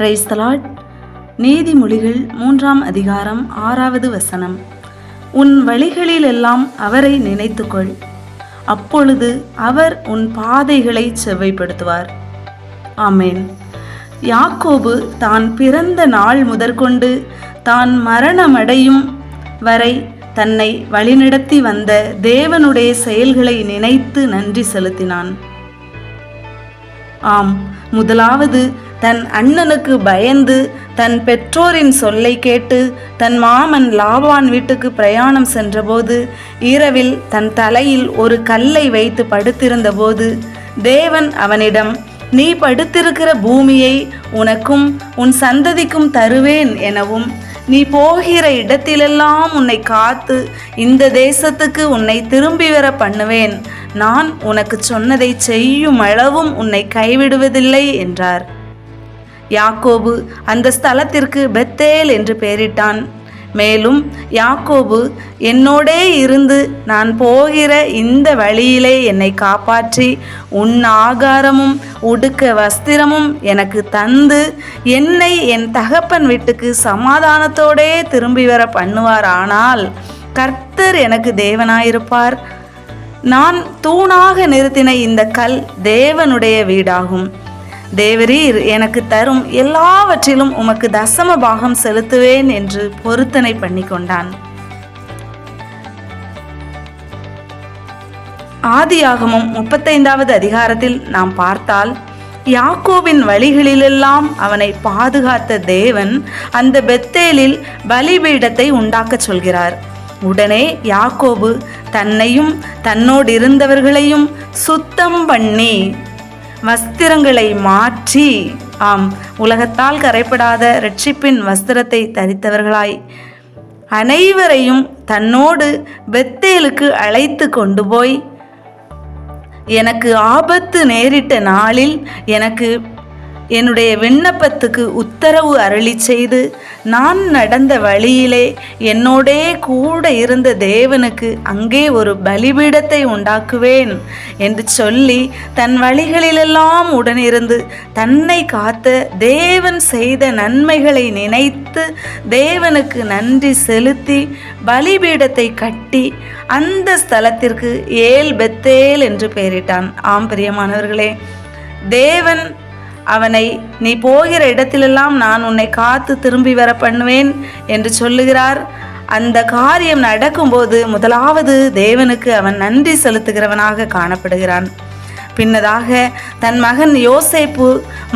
Praise the Lord நீதிமொழிகள் மூன்றாம் அதிகாரம் ஆறாவது வசனம். உன் வழிகளிலெல்லாம் அவரை நினைத்துக்கொள். அப்பொழுது அவர் உன் பாதைகளை செவ்வைப்படுத்துவார். ஆமேன். யாக்கோபு தான் பிறந்த நாள் முதற்கொண்டு தான் மரணமடையும் வரை தன்னை வழிநடத்தி வந்த தேவனுடைய செயல்களை நினைத்து நன்றி செலுத்தினான். ஆம் முதலாவது தன் அண்ணனுக்கு பயந்து தன் பெற்றோரின் சொல்லை கேட்டு தன் மாமன் லாபான் வீட்டுக்கு பிரயாணம் சென்றபோது இரவில் தன் தலையில் ஒரு கல்லை வைத்து படுத்திருந்தபோது தேவன் அவனிடம் நீ படுத்திருக்கிற பூமியை உனக்கும் உன் சந்ததிக்கும் தருவேன் எனவும் நீ போகிற இடத்திலெல்லாம் உன்னை காத்து இந்த தேசத்துக்கு உன்னை திரும்பி வர பண்ணுவேன். நான் உனக்கு சொன்னதை செய்யும் அளவும் உன்னை கைவிடுவதில்லை என்றார். யாக்கோபு அந்த ஸ்தலத்திற்கு பெத்தேல் என்று பெயரிட்டான். மேலும் யாக்கோபு என்னோடே இருந்து நான் போகிற இந்த வழியிலே என்னை காப்பாற்றி உன் ஆகாரமும் உடுக்க வஸ்திரமும் எனக்கு தந்து என்னை என் தகப்பன் வீட்டுக்கு சமாதானத்தோடே திரும்பி வர பண்ணுவார் ஆனால் கர்த்தர் எனக்கு தேவனாயிருப்பார். நான் தூணாக நிறுத்தின இந்த கல் தேவனுடைய வீடாகும். தேவரீர் எனக்கு தரும் எல்லாவற்றிலும் உமக்கு தசம பாகம் செலுத்துவேன் என்று பொருத்தனை பண்ணி கொண்டான் ஆதியாகமும் முப்பத்தைந்தாவது அதிகாரத்தில் நாம் பார்த்தால் யாக்கோவின் வழிகளிலெல்லாம் அவனை பாதுகாத்த தேவன் அந்த பெத்தேலில் பலிபீடத்தை உண்டாக்கச் சொல்கிறார். உடனே யாக்கோபு தன்னையும் தன்னோடு இருந்தவர்களையும் சுத்தம் பண்ணி வஸ்திரங்களை மாற்றி. ஆம் உலகத்தால் கரைப்படாத ரட்சிப்பின் வஸ்திரத்தை தரித்தவர்களாய். அனைவரையும் தன்னோடு பெத்தேலுக்கு அழைத்து கொண்டு போய் எனக்கு ஆபத்து நேரிட்ட நாளில் எனக்கு என்னுடைய விண்ணப்பத்துக்கு உத்தரவு அருளி செய்து நான் நடந்த வழியிலே என்னோடே கூட இருந்த தேவனுக்கு அங்கே ஒரு பலிபீடத்தை உண்டாக்குவேன் என்று சொல்லி தன் வழிகளிலெல்லாம் உடனிருந்து தன்னை காத்த தேவன் செய்த நன்மைகளை நினைத்து தேவனுக்கு நன்றி செலுத்தி பலிபீடத்தை கட்டி அந்த ஸ்தலத்திற்கு ஏல் பெத்தேல் என்று பெயரிட்டான். ஆம் பிரியமானவர்களே தேவன் அவனை நீ போகிற இடத்திலெல்லாம் நான் உன்னை காத்து திரும்பி வர பண்ணுவேன் என்று சொல்லுகிறார். அந்த காரியம் நடக்கும்போது முதலாவது தேவனுக்கு அவன் நன்றி செலுத்துகிறவனாக காணப்படுகிறான். பின்னதாக தன் மகன் யோசேப்பு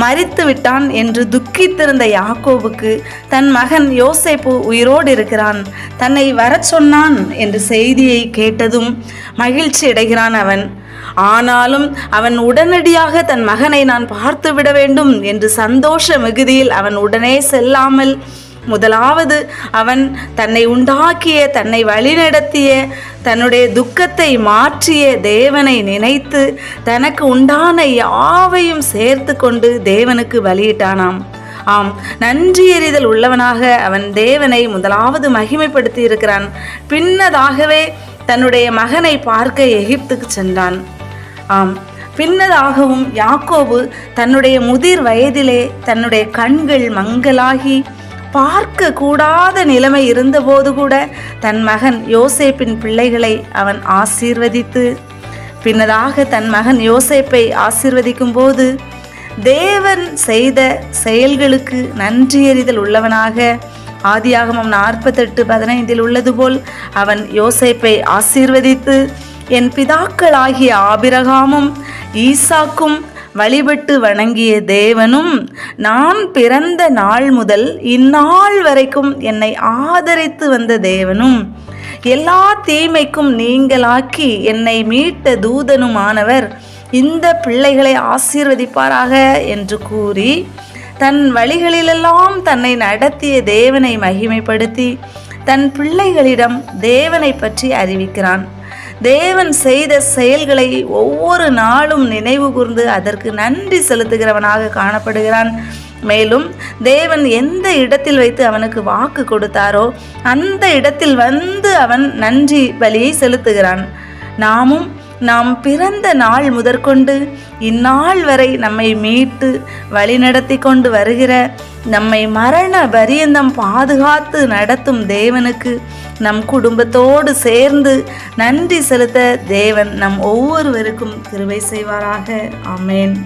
மறித்து விட்டான் என்று துக்கித்திருந்த யாக்கோவுக்கு தன் மகன் யோசேப்பு உயிரோடு இருக்கிறான் தன்னை வரச் சொன்னான் என்று செய்தியை கேட்டதும் மகிழ்ச்சி அடைகிறான் அவன். ஆனாலும் அவன் உடனடியாக தன் மகனை நான் பார்த்து விட வேண்டும் என்று சந்தோஷ மிகுதியில் அவன் உடனே செல்லாமல் முதலாவது அவன் தன்னை உண்டாக்கிய தன்னை வழிநடத்திய தன்னுடைய துக்கத்தை மாற்றிய தேவனை நினைத்து தனக்கு உண்டான யாவையும் சேர்த்து கொண்டு தேவனுக்கு பலியிட்டானாம் ஆம் நன்றி எறிதல் உள்ளவனாக அவன் தேவனை முதலாவது மகிமைப்படுத்தி இருக்கிறான் பின்னதாகவே தன்னுடைய மகனை பார்க்க எகிப்துக்கு சென்றான். ஆம். பின்னதாகவும் யாக்கோபு தன்னுடைய முதிர் வயதிலே தன்னுடைய கண்கள் மங்கலாகி பார்க்க கூடாத நிலைமை இருந்தபோது கூட தன் மகன் யோசேப்பின் பிள்ளைகளை அவன் ஆசீர்வதித்து பின்னதாக தன் மகன் யோசேப்பை ஆசீர்வதிக்கும் போது தேவன் செய்த செயல்களுக்கு நன்றியறிதல் உள்ளவனாக ஆதியாகமம் நாற்பத்தெட்டு பதினைந்தில் உள்ளது போல் அவன் யோசேப்பை ஆசீர்வதித்து என் பிதாக்களாகிய ஆபிரகாமும் ஈசாக்கும் வழிபட்டு வணங்கிய தேவனும் நான் பிறந்த நாள் முதல் இந்நாள் வரைக்கும் என்னை ஆதரித்து வந்த தேவனும் எல்லா தீமைக்கும் நீங்களாக்கி என்னை மீட்ட தூதனுமானவர் இந்த பிள்ளைகளை ஆசீர்வதிப்பாராக என்று கூறி தன் வழிகளிலெல்லாம் தன்னை நடத்திய தேவனை மகிமைப்படுத்தி தன் பிள்ளைகளிடம் தேவனை பற்றி அறிவிக்கிறான். தேவன் செய்த செயல்களை ஒவ்வொரு நாளும் நினைவு கூர்ந்து அதற்கு நன்றி செலுத்துகிறவனாக காணப்படுகிறான். மேலும் தேவன் எந்த இடத்தில் வைத்து அவனுக்கு வாக்கு கொடுத்தாரோ அந்த இடத்தில் வந்து அவன் நன்றி பலியை செலுத்துகிறான். நாமும் நாம் பிறந்த நாள் முதற்கொண்டு இந்நாள் வரை நம்மை மீட்டு வழிநடத்தி கொண்டு வருகிற நம்மை மரண பரியந்தம் பாதுகாத்து நடத்தும் தேவனுக்கு நம் குடும்பத்தோடு சேர்ந்து நன்றி செலுத்த தேவன் நம் ஒவ்வொருவருக்கும் கிருவை செய்வாராக. ஆமென்.